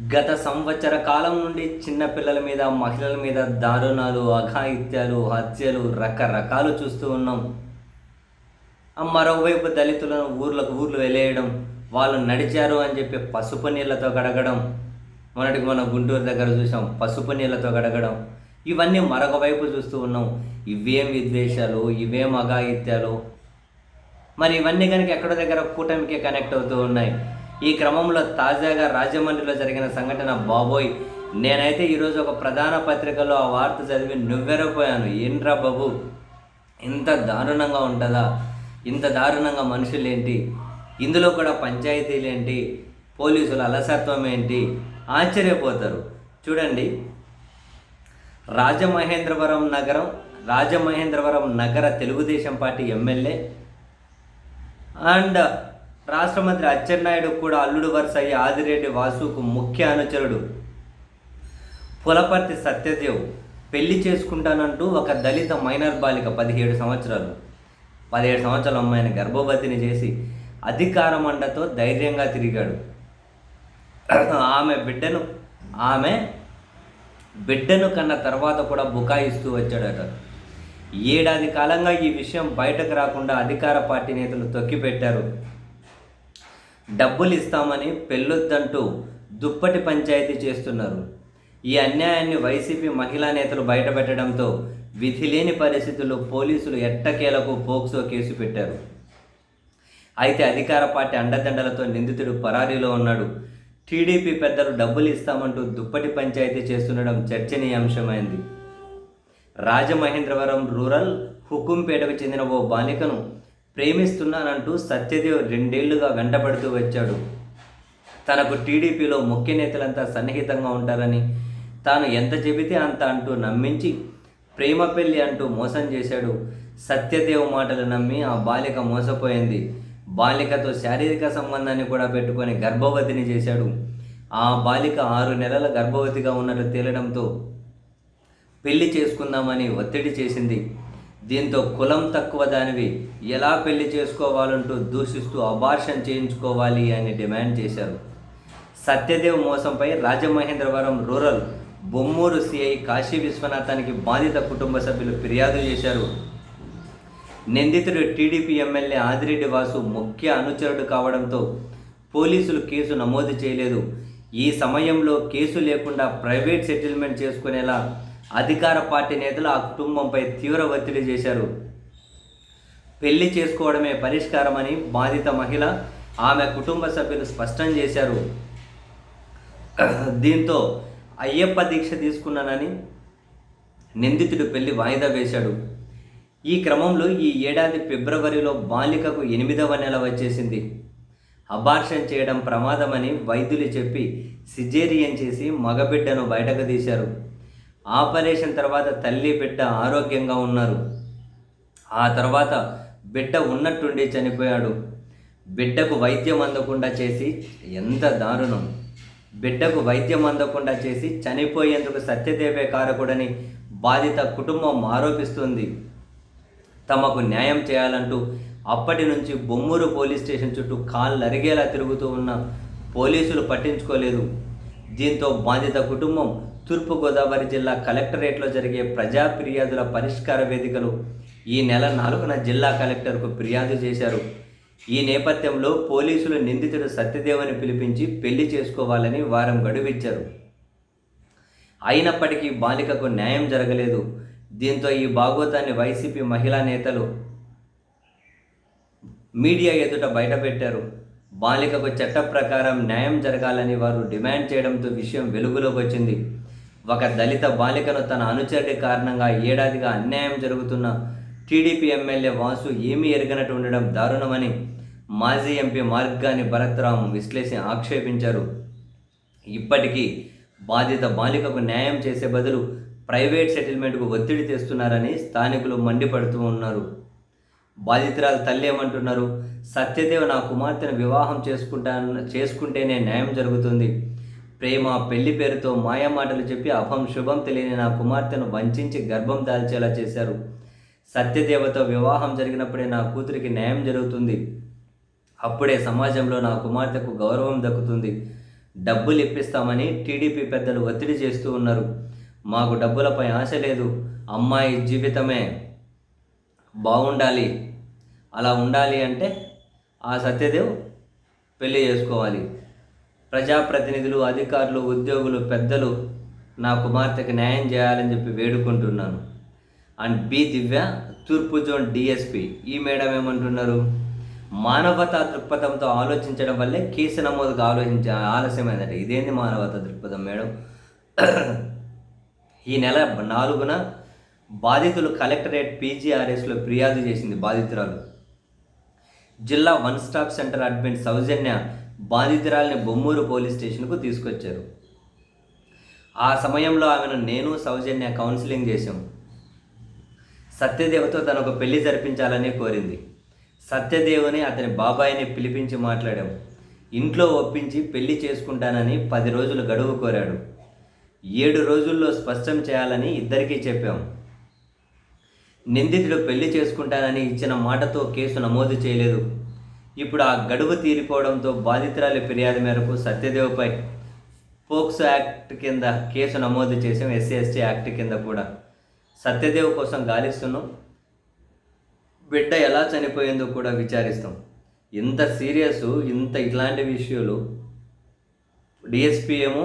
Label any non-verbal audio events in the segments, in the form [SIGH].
గత సంవత్సర కాలం నుండి చిన్నపిల్లల మీద మహిళల మీద దారుణాలు అఘాయిత్యాలు హత్యలు రకరకాలు చూస్తూ ఉన్నాం. మరోవైపు దళితులను ఊర్లకు ఊర్లు వెళ్ళేయడం వాళ్ళు నడిచారు అని చెప్పి పసుపు నీళ్ళతో గడగడం మొన్నటికి మనం గుంటూరు దగ్గర చూసాం పసుపు నీళ్ళతో గడగడం. ఇవన్నీ మరొక వైపు చూస్తూ ఉన్నాం. ఇవేం విద్వేషాలు ఇవేం అఘాయిత్యాలు? మరి ఇవన్నీ కనుక ఎక్కడో దగ్గర కూటమికే కనెక్ట్ అవుతూ ఉన్నాయి. ఈ క్రమంలో తాజాగా రాజమండ్రిలో జరిగిన సంఘటన బాబోయ్. నేనైతే ఈరోజు ఒక ప్రధాన పత్రికలో ఆ వార్త చదివి నువ్వెరపోయాను ఏంట్రా బాబు? ఇంత దారుణంగా ఉంటుందా? ఇంత దారుణంగా మనుషులేంటి? ఇందులో కూడా పంచాయతీలేంటి? పోలీసుల అలసత్వం ఏంటి? ఆశ్చర్యపోతారు. చూడండి. రాజమహేంద్రవరం నగరం రాజమహేంద్రవరం నగర తెలుగుదేశం పార్టీ ఎమ్మెల్యే అండ్ రాష్ట్ర మంత్రి అచ్చెన్నాయుడు కూడా అల్లుడు వరుస అయ్యి ఆదిరెడ్డి వాసుకు ముఖ్య అనుచరుడు. పులపర్తి సత్యదేవ్ పెళ్ళి చేసుకుంటానంటూ ఒక దళిత మైనర్ బాలిక పదిహేడు సంవత్సరాలు. పదిహేడు సంవత్సరాల అమ్మాయిని గర్భవతిని చేసి అధికార మండతో ధైర్యంగా తిరిగాడు. ఆమె బిడ్డను ఆమె బిడ్డను కన్న తర్వాత కూడా బుకాయిస్తూ వచ్చాడట. ఏడాది కాలంగా ఈ విషయం బయటకు రాకుండా అధికార పార్టీ నేతలు తొక్కిపెట్టారు. డబ్బులు ఇస్తామని పెళ్ళొద్దంటూ దుప్పటి పంచాయతీ చేస్తున్నారు. ఈ అన్యాయాన్ని వైసీపీ మహిళా నేతలు బయటపెట్టడంతో విధి లేని పరిస్థితుల్లో పోలీసులు ఎట్టకేలకు పోక్సో కేసు పెట్టారు. అయితే అధికార పార్టీ అండదండలతో నిందితుడు పరారీలో ఉన్నాడు. టీడీపీ పెద్దలు డబ్బులు ఇస్తామంటూ దుప్పటి పంచాయతీ చేస్తుండడం చర్చనీయాంశమైంది. రాజమహేంద్రవరం రూరల్ హుకుంపేటకు చెందిన ఓ బాలికను ప్రేమిస్తున్నానంటూ సత్యదేవ్ రెండేళ్ళుగా వెంటపడుతూ వచ్చాడు. తనకు టీడీపీలో ముఖ్య నేతలంతా సన్నిహితంగా ఉంటారని తాను ఎంత చెబితే అంత అంటూ నమ్మించి ప్రేమ పెళ్ళి అంటూ మోసం చేశాడు. సత్యదేవ్ మాటలు నమ్మి ఆ బాలిక మోసపోయింది. బాలికతో శారీరక సంబంధాన్ని కూడా పెట్టుకొని గర్భవతిని చేశాడు. ఆ బాలిక ఆరు నెలల గర్భవతిగా ఉన్నట్టు తేలడంతో పెళ్ళి చేసుకుందామని ఒత్తిడి చేసింది. దీంతో కులం తక్కువ దానివి. ఎలా పెళ్ళి చేసుకోవాలంటూ దూషిస్తూ అబార్షన్ చేయించుకోవాలి అని డిమాండ్ చేశారు. సత్యదేవ్ మోసంపై రాజమహేంద్రవరం రూరల్ బొమ్మూరు సిఐ కాశీ విశ్వనాథానికి బాధిత కుటుంబ సభ్యులు ఫిర్యాదు చేశారు. నిందితుడు టీడీపీ ఎమ్మెల్యే ఆదిరెడ్డి వాసు ముఖ్య అనుచరుడు కావడంతో పోలీసులు కేసు నమోదు చేయలేదు. ఈ సమయంలో కేసు లేకుండా ప్రైవేట్ సెటిల్మెంట్ చేసుకునేలా అధికార పార్టీ నేతలు ఆ కుటుంబంపై తీవ్ర ఒత్తిడి చేశారు. పెళ్ళి చేసుకోవడమే పరిష్కారమని బాధిత మహిళ ఆమె కుటుంబ సభ్యులు స్పష్టం చేశారు. దీంతో అయ్యప్ప దీక్ష తీసుకున్నానని నిందితుడు పెళ్ళి వాయిదా వేశాడు. ఈ క్రమంలో ఈ ఏడాది ఫిబ్రవరిలో బాలికకు ఎనిమిదవ నెల వచ్చేసింది. అబార్షన్ చేయడం ప్రమాదమని వైద్యులు చెప్పి సిజేరియన్ చేసి మగబిడ్డను బయటకు తీశారు. ఆపరేషన్ తర్వాత తల్లి బిడ్డ ఆరోగ్యంగా ఉన్నారు. ఆ తర్వాత బిడ్డ ఉన్నట్టుండి చనిపోయాడు. బిడ్డకు వైద్యం అందకుండా చేసి ఎంత దారుణం. బిడ్డకు వైద్యం అందకుండా చేసి చనిపోయేందుకు సత్యదేవే కారకుడని బాధిత కుటుంబం ఆరోపిస్తుంది. తమకు న్యాయం చేయాలంటూ అప్పటి నుంచి బొమ్మూరు పోలీస్ స్టేషన్ చుట్టూ కాళ్ళు అరిగేలా తిరుగుతూ ఉన్న పోలీసులు పట్టించుకోలేదు. దీంతో బాధిత కుటుంబం తూర్పుగోదావరి జిల్లా కలెక్టరేట్లో జరిగే ప్రజా ఫిర్యాదుల పరిష్కార వేదికలు ఈ నెల నాలుగున జిల్లా కలెక్టర్కు ఫిర్యాదు చేశారు. ఈ నేపథ్యంలో పోలీసులు నిందితుడు సత్యదేవని పిలిపించి పెళ్ళి చేసుకోవాలని వారం గడువిచ్చారు. అయినప్పటికీ బాలికకు న్యాయం జరగలేదు. దీంతో ఈ భాగోతాన్ని వైసీపీ మహిళా నేతలు మీడియా ఎదుట బయటపెట్టారు. బాలికకు చట్ట ప్రకారం న్యాయం జరగాలని వారు డిమాండ్ చేయడంతో విషయం వెలుగులోకి వచ్చింది. ఒక దళిత బాలికను తన అనుచరుడి కారణంగా ఏడాదిగా అన్యాయం జరుగుతున్న టీడీపీ ఎమ్మెల్యే వాసు ఏమీ ఎరగనట్టు ఉండడం దారుణమని మాజీ ఎంపీ మార్గాని భరత్రాం విశ్లేషణ ఆక్షేపించారు. ఇప్పటికీ బాధిత బాలికకు న్యాయం చేసే బదులు ప్రైవేట్ సెటిల్మెంట్కు ఒత్తిడి తెస్తున్నారని స్థానికులు మండిపడుతూ ఉన్నారు. బాధితురాలు తల్లి ఏమంటున్నారు సత్యదేవ్ నా కుమార్తెను వివాహం చేసుకుంటాను చేసుకుంటేనే న్యాయం జరుగుతుంది. ప్రేమ పెళ్ళి పేరుతో మాయమాటలు చెప్పి అభం శుభం తెలియని నా కుమార్తెను వంచి గర్భం దాల్చేలా చేశారు. సత్యదేవతో వివాహం జరిగినప్పుడే నా కూతురికి న్యాయం జరుగుతుంది. అప్పుడే సమాజంలో నా కుమార్తెకు గౌరవం దక్కుతుంది. డబ్బులు ఇప్పిస్తామని టీడీపీ పెద్దలు ఒత్తిడి చేస్తూ ఉన్నారు. మాకు డబ్బులపై ఆశ లేదు. అమ్మాయి జీవితమే బాగుండాలి అలా ఉండాలి అంటే ఆ సత్యదేవ్ పెళ్ళి చేసుకోవాలి. ప్రజాప్రతినిధులు అధికారులు ఉద్యోగులు పెద్దలు నా కుమార్తెకి న్యాయం చేయాలని చెప్పి వేడుకుంటున్నాను. అండ్ బి దివ్య తూర్పు జోన్ డిఎస్పి ఈ మేడం ఏమంటున్నారు? మానవతా దృక్పథంతో ఆలోచించడం వల్లే కేసు నమోదుకు ఆలోచించ ఆలస్యమైందట. ఇదేంది మానవతా దృక్పథం మేడం? ఈ నెల నాలుగున బాధితులు కలెక్టరేట్ పీజీఆర్ఎస్లో ఫిర్యాదు చేసింది బాధితురాలు. జిల్లా one stop centre admin Soujanya బాధితురాలిని Bommuru police స్టేషన్కు తీసుకొచ్చారు. ఆ సమయంలో ఆమెను నేను సౌజన్య కౌన్సిలింగ్ చేశాం. సత్యదేవతో తనకు పెళ్ళి జరిపించాలని కోరింది. సత్యదేవుని అతని బాబాయిని పిలిపించి మాట్లాడాం. ఇంట్లో ఒప్పించి పెళ్ళి చేసుకుంటానని పది రోజులు గడువు కోరాడు. ఏడు రోజుల్లో స్పష్టం చేయాలని ఇద్దరికీ చెప్పాం. నిందితుడు పెళ్ళి చేసుకుంటానని ఇచ్చిన మాటతో కేసు నమోదు చేయలేదు. ఇప్పుడు ఆ గడువు తీరిపోవడంతో బాధితురాలి ఫిర్యాదు మేరకు సత్యదేవ్పై పోక్సో యాక్ట్ కింద కేసు నమోదు చేసాం ఎస్సీ ఎస్టీ యాక్ట్ కింద కూడా. సత్యదేవ్ కోసం గాలిస్తున్నాం బిడ్డ ఎలా చనిపోయిందో కూడా విచారిస్తాం. ఇంత సీరియస్ ఇంత ఇట్లాంటి విషయాలు డిఎస్పి ఏమో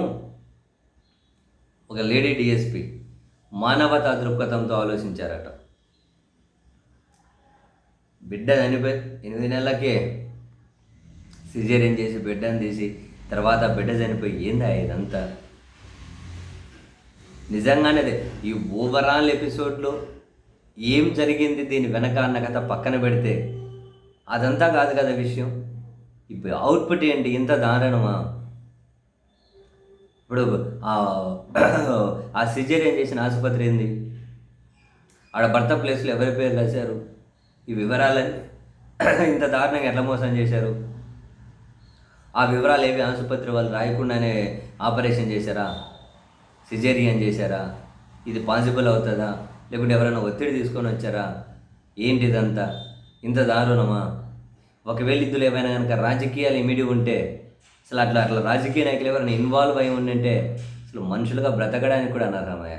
ఒక లేడీ డిఎస్పీ మానవతా దృక్పథంతో ఆలోచించారట. బిడ్డ చనిపోయి ఎనిమిది నెలలకే సిజేరియన్ చేసి బిడ్డను తీసి తర్వాత బిడ్డ చనిపోయి ఏందా ఇదంతా? నిజంగానే ఈ ఓవరాల్ ఎపిసోడ్లో ఏం జరిగింది దీని వెనక అన్న కథ పక్కన పెడితే అదంతా కాదు కదా విషయం. ఇప్పుడు అవుట్పుట్ ఏంటి? ఇంత దారుణమా? ఇప్పుడు [CLEARS THROAT] ఆ సిజేరియన్ చేసిన ఆసుపత్రి ఏంది? ఆడ భర్త ప్లేస్లో ఎవరి పేరు రాశారు? ఈ వివరాలని ఇంత దారుణంగా ఎట్లా మోసం చేశారు? ఆ వివరాలు ఏవి ఆసుపత్రి వాళ్ళు రాయకుండానే ఆపరేషన్ చేశారా? సిజేరియన్ చేశారా? ఇది పాసిబుల్ అవుతుందా? లేకుంటే ఎవరైనా ఒత్తిడి తీసుకొని వచ్చారా? ఏంటి ఇదంతా? ఇంత దారుణమా? ఒకవేళ ఇద్దరు ఏమైనా కనుక రాజకీయాలు ఇమిడి ఉంటే అసలు అట్లా అట్లా రాజకీయ నాయకులు ఎవరైనా ఇన్వాల్వ్ అయి ఉండింటే అసలు మనుషులుగా బ్రతకడానికి కూడా అనర్హమయ్య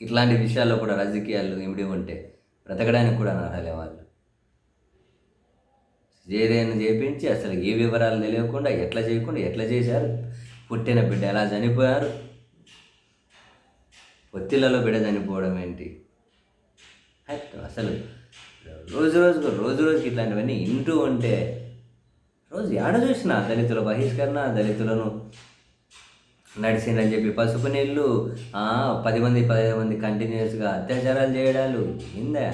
ఇట్లాంటి విషయాల్లో కూడా రాజకీయాలు ఇమిడి ఉంటే. బ్రతకడానికి కూడా అనర్హలే వాళ్ళు. ఏదైనా చేపించి అసలు ఏ వివరాలు తెలియకుండా ఎట్లా చేయకుండా ఎట్లా చేశారు? పుట్టిన బిడ్డ ఎలా చనిపోయారు? పొత్తిళ్ళలో బిడ్డ చనిపోవడం ఏంటి? అసలు రోజు రోజుకు రోజు రోజుకి ఇట్లాంటివన్నీ ఇంటూ ఉంటే రోజు ఏడ చూసినా దళితుల బహిష్కరణ దళితులను నడిచిందని చెప్పి పసుపు నీళ్ళు పది మంది పదిహేను మంది కంటిన్యూస్గా అత్యాచారాలు చేయడాలు. ఏందా?